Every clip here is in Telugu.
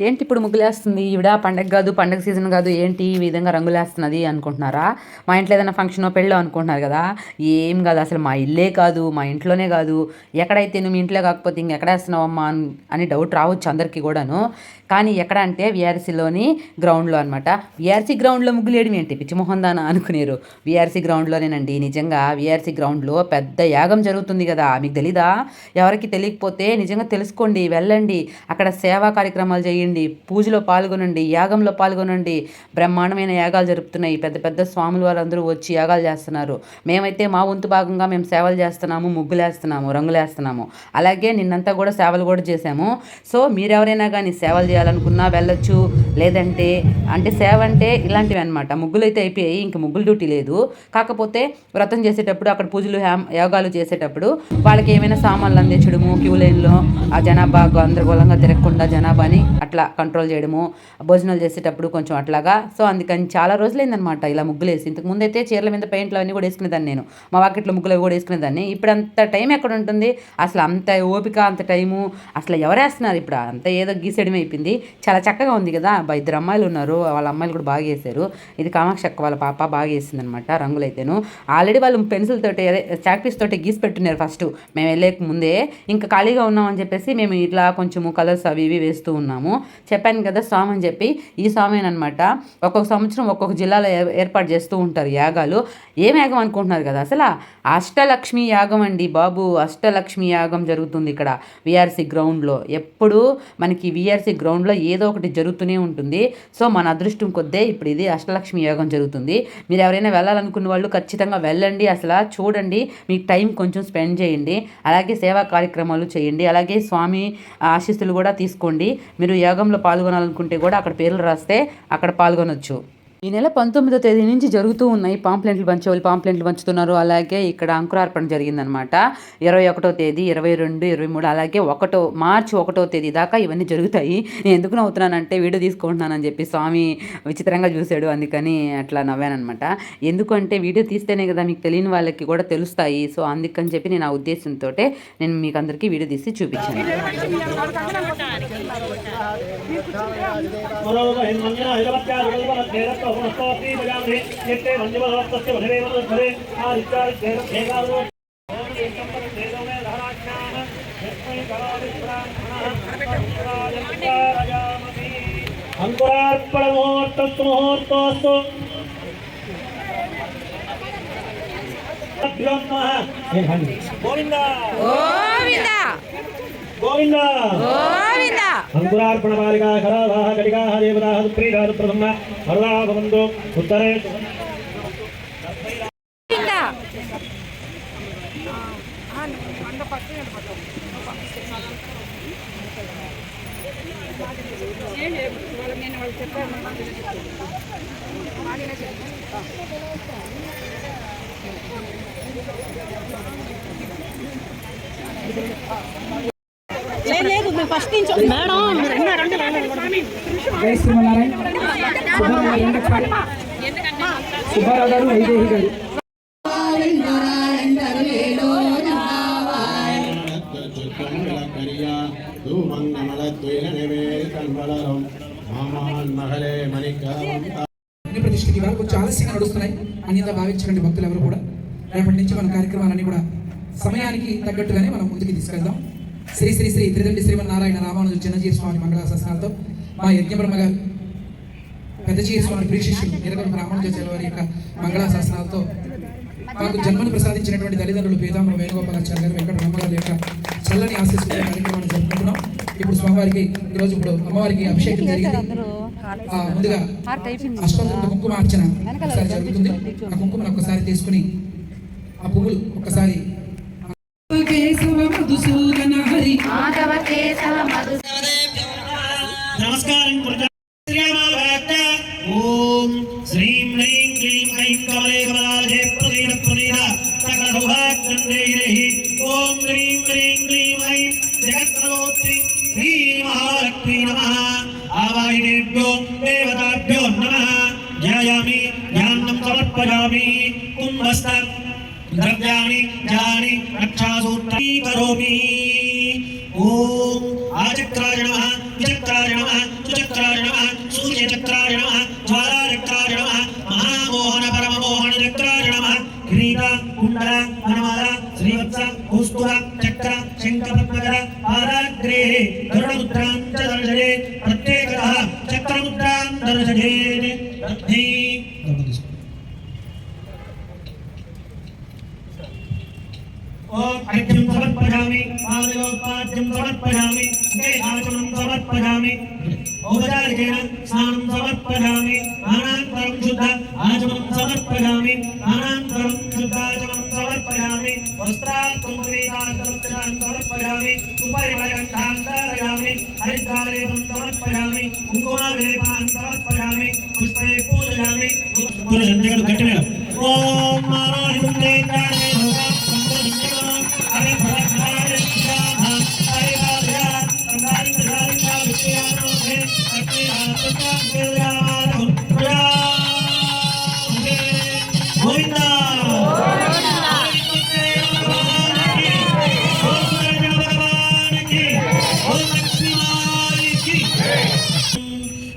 ఏంటి ఇప్పుడు ముగ్గులేస్తుంది? ఈవిడ పండగ కాదు పండగ సీజన్ కాదు ఏంటి ఈ విధంగా రంగులేస్తున్నది అనుకుంటున్నారా? మా ఇంట్లో ఏదైనా ఫంక్షన్ పెళ్ళో అనుకుంటున్నారు కదా? ఏం కాదు అసలు మా ఇల్లే కాదు మా ఇంట్లోనే కాదు. ఎక్కడైతే నువ్వు మీ ఇంట్లో కాకపోతే ఇంకెక్కడ వేస్తున్నావమ్మా అని- అని డౌట్ రావచ్చు అందరికీ కూడాను. కానీ ఎక్కడ అంటే విఆర్సీలోని గ్రౌండ్లో అనమాట విఆర్సీ గ్రౌండ్లో ముగ్గులు వేయడం ఏంటి? పిచ్చిమొహందాన అనుకునేరు. విఆర్సీ గ్రౌండ్లోనేనండి. నిజంగా విఆర్సీ గ్రౌండ్లో పెద్ద యాగం జరుగుతుంది కదా? మీకు తెలీదా? ఎవరికి తెలియకపోతే నిజంగా తెలుసుకోండి వెళ్ళండి. అక్కడ సేవా కార్యక్రమాలు చేయండి. పూజలో పాల్గొనండి యాగంలో పాల్గొనండి. బ్రహ్మాండమైన యాగాలు జరుపుతున్నాయి. పెద్ద పెద్ద స్వాములు వారందరూ వచ్చి యాగాలు చేస్తున్నారు. మేమైతే మా వంతు భాగంగా మేము సేవలు చేస్తున్నాము ముగ్గులు వేస్తున్నాము అలాగే నిన్నంతా కూడా సేవలు కూడా చేశాము. సో మీరెవరైనా కానీ సేవలు చేయాలనుకున్నా వెళ్ళొచ్చు. లేదంటే అంటే సేవ అంటే ఇలాంటివి అనమాట ముగ్గులు అయితే అయిపోయాయి ఇంక ముగ్గులు డ్యూటీ లేదు. కాకపోతే వ్రతం చేసేటప్పుడు అక్కడ పూజలు హ్యామ్ చేసేటప్పుడు వాళ్ళకి ఏమైనా సామాన్లు అందించడము క్యూ లైన్లో ఆ జనాభా గందరగోళంగా తిరగకుండా జనాభాని అట్లా కంట్రోల్ చేయడము భోజనాలు చేసేటప్పుడు కొంచెం అట్లాగా. సో అందుకని చాలా రోజులైందనమాట ఇలా ముగ్గులు వేసి ఇంతకు ముందు అయితే చీరల మీద పెయింట్లు అవన్నీ కూడా వేసుకునేదాన్ని నేను. మా వాకిట్లో ముగ్గులు అవి కూడా వేసుకునేదాన్ని. ఇప్పుడు అంత టైం ఎక్కడ ఉంటుంది? అసలు అంత ఓపిక అంత టైము అసలు ఎవరేస్తున్నారు ఇప్పుడు అంత ఏదో గీసేయడం అయిపోయింది. చాలా చక్కగా ఉంది కదా? బా ఇద్దరు అమ్మాయిలు ఉన్నారు. వాళ్ళ అమ్మాయిలు కూడా బాగా వేశారు. ఇది కామాక్షి అక్క వాళ్ళ పాప బాగా వేసింది అనమాట రంగులైతేను. ఆల్రెడీ వాళ్ళు పెన్సిల్ తోటి అదే పీస్ తోటి గీసి పెట్టున్నారు ఫస్ట్ మేము వెళ్ళేక ముందే. ఇంకా ఖాళీగా ఉన్నామని చెప్పేసి మేము ఇట్లా కొంచెము కలర్స్ అవి ఇవి వేస్తూ ఉన్నాము. చెప్పాను కదా స్వామి అని చెప్పి ఈ స్వామి అనమాట ఒక్కొక్క సంవత్సరం ఒక్కొక్క జిల్లాలో ఏ- ఏర్పాటు చేస్తూ ఉంటారు యాగాలు. ఏం యాగం అనుకుంటున్నారు కదా అసలు? అష్టలక్ష్మి యాగం అండి బాబు. అష్టలక్ష్మి యాగం జరుగుతుంది ఇక్కడ విఆర్సీ గ్రౌండ్లో. ఎప్పుడు మనకి విఆర్సీ గ్రౌండ్లో ఏదో ఒకటి జరుగుతూనే ఉంటుంది. సో మన అదృష్టం కొద్దే ఇప్పుడు ఇది అష్టలక్ష్మి యాగం జరుగుతుంది. మీరు ఎవరైనా వెళ్ళాలనుకున్న వాళ్ళు ఖచ్చితంగా వెళ్ళండి అసలు. చూడండి మీకు టైం కొంచెం స్పెండ్ చేయండి. అలాగే సేవా కార్యక్రమాలు చేయండి. అలాగే స్వామి ఆశీస్సులు కూడా తీసుకోండి. మీరు యాగంలో పాల్గొనాలనుకుంటే కూడా అక్కడ పేర్లు రాస్తే అక్కడ పాల్గొనొచ్చు. ఈ నెల పంతొమ్మిదో తేదీ నుంచి జరుగుతూ ఉన్నాయి పాంప్లెంట్లు పంచేవాళ్ళు పాంప్లెంట్లు పంచుతున్నారు. అలాగే ఇక్కడ అంకురార్పణ జరిగిందనమాట ఇరవై ఒకటో తేదీ ఇరవై రెండు ఇరవై మూడు అలాగే ఒకటో మార్చి ఒకటో తేదీ దాకా ఇవన్నీ జరుగుతాయి. నేను ఎందుకు నవ్వుతున్నానంటే వీడియో తీసుకుంటున్నానని చెప్పి స్వామి విచిత్రంగా చూశాడు. అందుకని అట్లా నవ్వానమాట ఎందుకంటే వీడియో తీస్తేనే కదా మీకు తెలియని వాళ్ళకి కూడా తెలుస్తాయి. సో అందుకని చెప్పి నేను ఆ ఉద్దేశంతో నేను మీకు అందరికీ వీడియో తీసి చూపించాను. అంకురార్పణ ముహూర్తస్తు ముహూర్తోస్తు గోవింద. గోవింద. అంకురార్పణ బాలికా కరాభాः కటికాः దేవతాः సుప్రీతాः ప్రథమ వరదా భవంతు ఉత్తరే లేదు మేము ఫస్ట్ నుంచి మేడం జై శ్రీమన్నారాయణ. సుబ్బారావు ఎండపాటి సుబ్బారావు గారు వైదేహి గారు. అన్ని ప్రతిష్ఠకి ఇవాళ కొంచెం ఆలస్యంగా నడుస్తున్నాయి. అన్యంత భావించకండి భక్తులు ఎవరు కూడా రేపటి నుంచి మన కార్యక్రమాలన్నీ కూడా సమయానికి తగ్గట్టుగానే మనం ముందుకు తీసుకెళ్దాం. శ్రీ శ్రీ శ్రీ త్రిదండి శ్రీమన్నారాయణ రామానుజు చిన్నజీవి స్వామి మంగళాశాసనాలతో మా యజ్ఞబ్రహ్మ గారు పెద్దజీవి స్వామి ప్రియశిష్యులు నిరగల రామానుజాచార్య వారి యొక్క మంగళాశాసనాలతో మాకు జన్మను ప్రసాదించినటువంటి తల్లిదండ్రులు పీతాంబరం వేణుగోపాలాచార్య గారు వెంకట రమ్మగారి యొక్క చల్లని ఆశీస్సుల కార్యక్రమాన్ని జరుపుకుంటున్నాం. ఇప్పుడు స్వామివారికి ఈరోజు ఇప్పుడు అమ్మవారికి అభిషేకం జరిగింది. ముందుగా అష్టోత్తర కుంకుమార్చన ఒకసారి జరుగుతుంది. ఆ కుంకుమను ఒక్కసారి తీసుకుని ఆ పువ్వులు ఒక్కసారి కేశవ మధుసూదన नमस्कार ओम श्रीं ह्रीं क्लीं ऐं कमले कमलाजे प्रदीन प्रदीन सकलसौभाग्यन्देहि ॐ ह्रीं क्लीं क्लीं ऐं जगत्प्रभोत्रि श्रीमहालक्ष्मी नमः आवाहिनेभ्यो देवताभ्यो नमः ध्यायामि ध्यानं समर्पयामि कुम्भस्थ द्रव्याणि जानि रक्षासूत्री करोमि ఓం ఆచక్రాయ నమ విచక్రాయ నమ సుచక్రాయ నమ సూర్యచక్రాయ నమ జ్వాలాచక్రాయ నమ మహామోహన పరమమోహన చక్రాయ నమ కిరీట కుండల హనుమాల శ్రీవత్స కౌస్తుభ చక్ర శంఖపద్మకర పాదాగ్రే గరుడముద్రాం చ దర్శనే ప్రత్యేకతః చక్రముద్రాం దర్శనేత్ ओम अर्घ्यं समर्पयामि पादयोपाद्यं समर्पयामि देहाचमं समर्पयामि औपचारिकेण स्नानं समर्पयामि अनन्तरं शुद्ध आचमं समर्पयामि अनन्तरं शुद्धाचमं समर्पयामि वस्त्रार्थं प्रीतार्थं समर्पयामि उपरिपर्यन्तां धारयामि हरिद्रालेपं समर्पयामि कुङ्कुमालेपान् समर्पयामि पुष्पे पूजयामि। ओम मारोहिं देतारे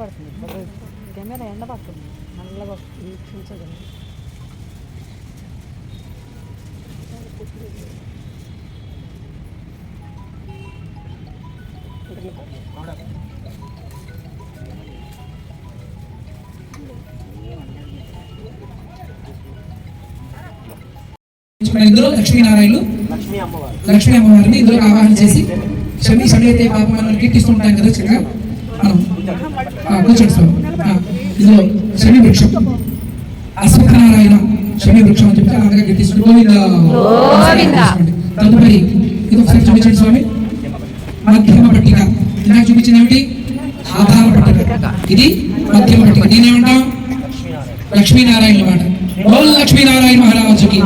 పడుతుంది కెమెరా ఎండ పడుతుంది నల్లగా ఇక్కడ ఇందులో లక్ష్మీనారాయణలు లక్ష్మీ అమ్మవారిని ఇందులో ఆవాహన చేసి శమి శమి అయితే పాపం మనం కీర్తిస్తుంటాం కదా చక్కగా కూర్చోండి స్వామి ఆ, ఇందులో శమి వృక్షం అశ్వత్థనారాయణ శమి వృక్షం అని చెప్పి అలాగా కీర్తిస్తుంది గోవింద. తదుపరి ఇది ఒకసారి చూపించండి స్వామి. మధ్యమ పట్టిక. ఇందాక చూపించింది ఏమిటి? ఆధార పట్టిక. ఇది మధ్యమ పట్టిక. నేనేమంటాం? లక్ష్మీనారాయణ మాట. ఓం లక్ష్మీనారాయణ మహారాజుకి.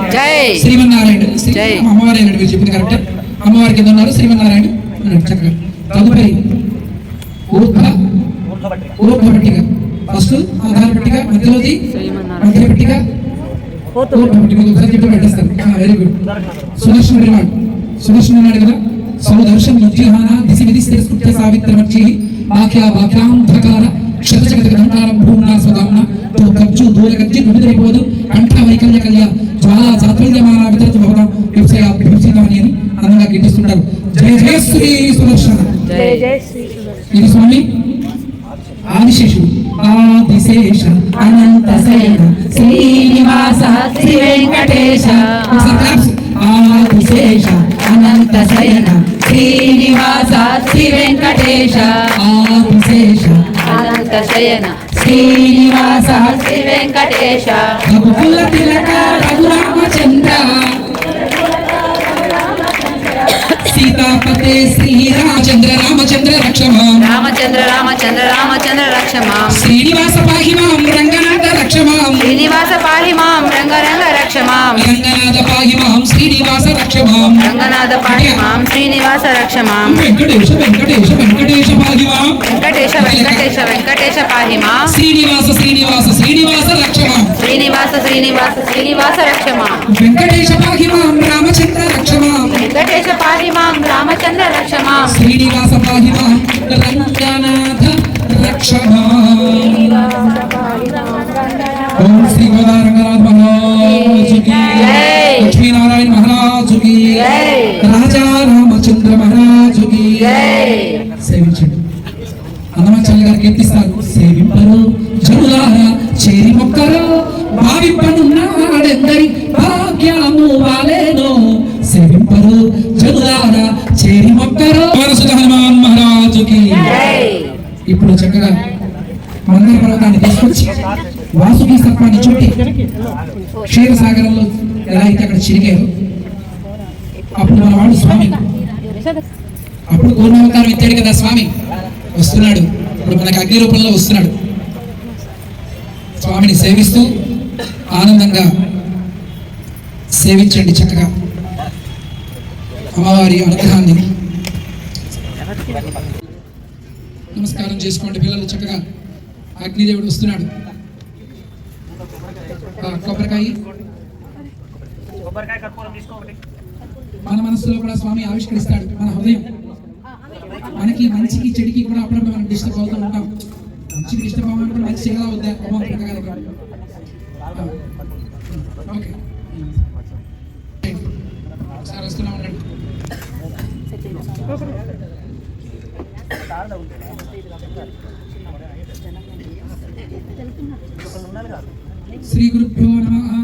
శ్రీమన్నారాయణ. అమ్మవారి అన్నాడు మీరు చెప్పింది కరెక్ట్. అమ్మవారి కింద ఉన్నారు? శ్రీమన్నారాయణ చక్కగా. తదుపరి ఊర్ధ ఊర్ధ పట్టిక. ఫస్ట్ ఆధార పట్టిక మధ్యలోది మధ్య పట్టిక. ఊర్ధ పట్టిక ఒకసారి చెప్పి పెట్టేస్తారు. వెరీ గుడ్ సుదర్శన పెరుమాళ్ సుదర్శన ఉన్నాడు కదా? సౌదర్శన్ యుజ్యహాన దిశ విధి స్థిరస్కృత్య సావిత్రమర్చి బాక్యా బాక్యాంధకార క్షతజగత గంటారం భూమ్నా స్వదామ్న తో కజ్జు దూర కజ్జి విమిదైపోదు కంఠ వైకల్య కల్య జ్వాలా వితరతు భవనం అభ్యుసితామని అని అందంగా కీర్తిస్తుంటారు జయ జయ శ్రీ సుదర్శన ఇది స్వామి ఆదిశేషుడు. ఆదిశేష అనంత శయన శ్రీనివాస శ్రీ వెంకటేశ ఆదిశేష అనంత శయన శ్రీనివాస శ్రీ వెంకటేశ ఆదిశేష. అనంత శయన శ్రీనివాస శ్రీ వెంకటేశ రఘుకుల తిలక రఘురామచంద్ర. సీతాపతే శ్రీరామచంద్ర రామచంద్ర రక్షమా రామచంద్ర రామచంద్ర రామచంద్ర రక్షమాం। శ్రీనివాస పాహి మాం రంగనాథ రక్షమాం శ్రీనివాస పాహి మాం రంగరంగ రక్షమాం। రంగనాథ పాహి మాం శ్రీనివాస రక్షమాం రంగనాథ పాహి మాం శ్రీనివాస రక్షమాం। వెంకటేశ వెంకటేశ వెంకటేశ పాహి మాం। వెంకటేశ వెంకటేశ వెంకటేశ పాహి మాం। శ్రీనివాస శ్రీనివాస శ్రీనివాస శ్రీనివాస శ్రీనివాస రక్షమాం. వెంకటేశ పాహి మాం రామచంద్ర రక్షమాం. వెంకటేశ పాహి మాం రామచంద్ర రక్షమాం. శ్రీనివాస పాహి మాం రంగనాథ రక్షమాం. ఓం శ్రీ గోదా రంగనాథ్ మహారాజుకి జై. లక్ష్మీనారాయణ మహారాజుకి జై. రాజా రామచంద్ర మహారాజుకి. జై. సేవించండి. అన్నమాచార్య గారు కీర్తిస్తారు. సేవింపరు. జనులారా చేరి మొక్కరు. ఇప్పుడు చక్కగా మందిర పర్వతాన్ని తీసుకొచ్చి వాసుకి సర్పాన్ని చుట్టి క్షీరసాగరంలో ఎలా అయితే అక్కడ చిరిగారు అప్పుడు మన వాడు స్వామి. అప్పుడు పూర్ణావతారం ఎత్తాడు కదా స్వామి. వస్తున్నాడు. ఇప్పుడు మనకి అగ్ని రూపంలో వస్తున్నాడు. స్వామిని సేవిస్తూ ఆనందంగా సేవించండి చక్కగా. అమ్మవారి అనుగ్రహాన్ని. నమస్కారం చేసుకోండి పిల్లలు చక్కగా. అగ్నిదేవుడు వస్తున్నాడు. కొబ్బరికాయ. మన మనసులో కూడా స్వామి ఆవిష్కరిస్తాడు మన హృదయం. మనకి మంచికి చెడికి కూడా అప్పుడప్పుడు మనం డిస్టర్బ్ అవుతూ ఉంటాం. మంచికి డిస్టర్బ్ అవ్వమంటే మంచి చేయాలా వద్దా? ఓకే. శ్రీ గురుభ్యో నమ.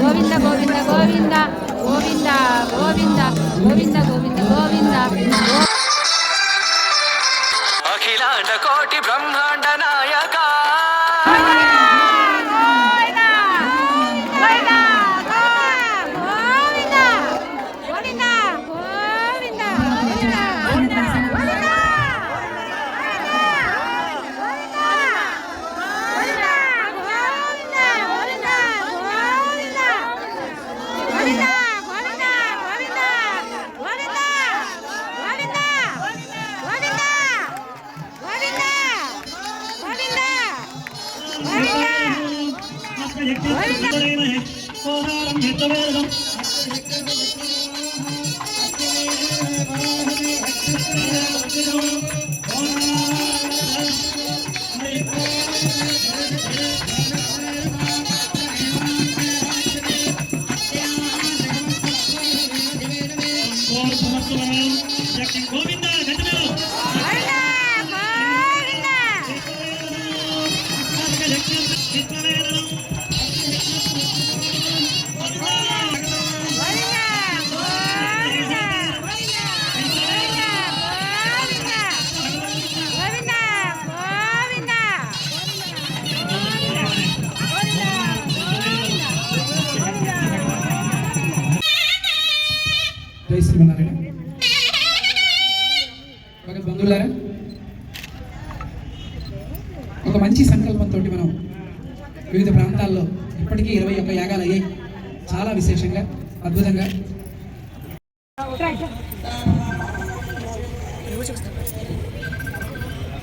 గోవింద గోవింద గోవింద గోవింద గోవింద గోవింద గోవింద గోవింద. అఖిలాండ కోటి బ్రహ్మాండ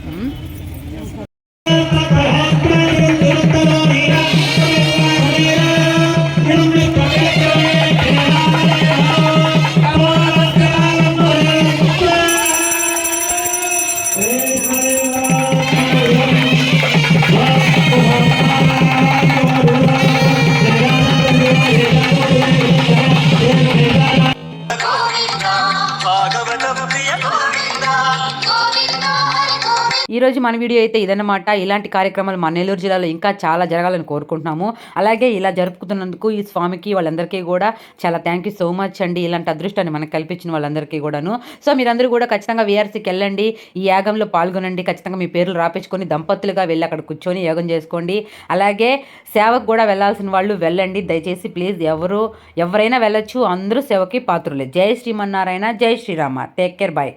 嗯 ఈరోజు మన వీడియో అయితే ఇదన్నమాట. ఇలాంటి కార్యక్రమాలు మన నెల్లూరు జిల్లాలో ఇంకా చాలా జరగాలని కోరుకుంటున్నాము. అలాగే ఇలా జరుపుకుతున్నందుకు ఈ స్వామికి వాళ్ళందరికీ కూడా చాలా థ్యాంక్ యూ సో మచ్ అండి. ఇలాంటి అదృష్టాన్ని మనకు కల్పించిన వాళ్ళందరికీ కూడాను. సో మీరందరూ కూడా ఖచ్చితంగా వీఆర్సీకి వెళ్ళండి. ఈ యాగంలో పాల్గొనండి. ఖచ్చితంగా మీ పేర్లు రాపించుకొని దంపతులుగా వెళ్ళి అక్కడ కూర్చొని యోగం చేసుకోండి. అలాగే సేవకు కూడా వెళ్ళాల్సిన వాళ్ళు వెళ్ళండి. దయచేసి ప్లీజ్ ఎవరు ఎవరైనా వెళ్ళొచ్చు. అందరూ సేవకి పాత్రులే. జై శ్రీమన్నారాయణ జై శ్రీరామ. Take care bye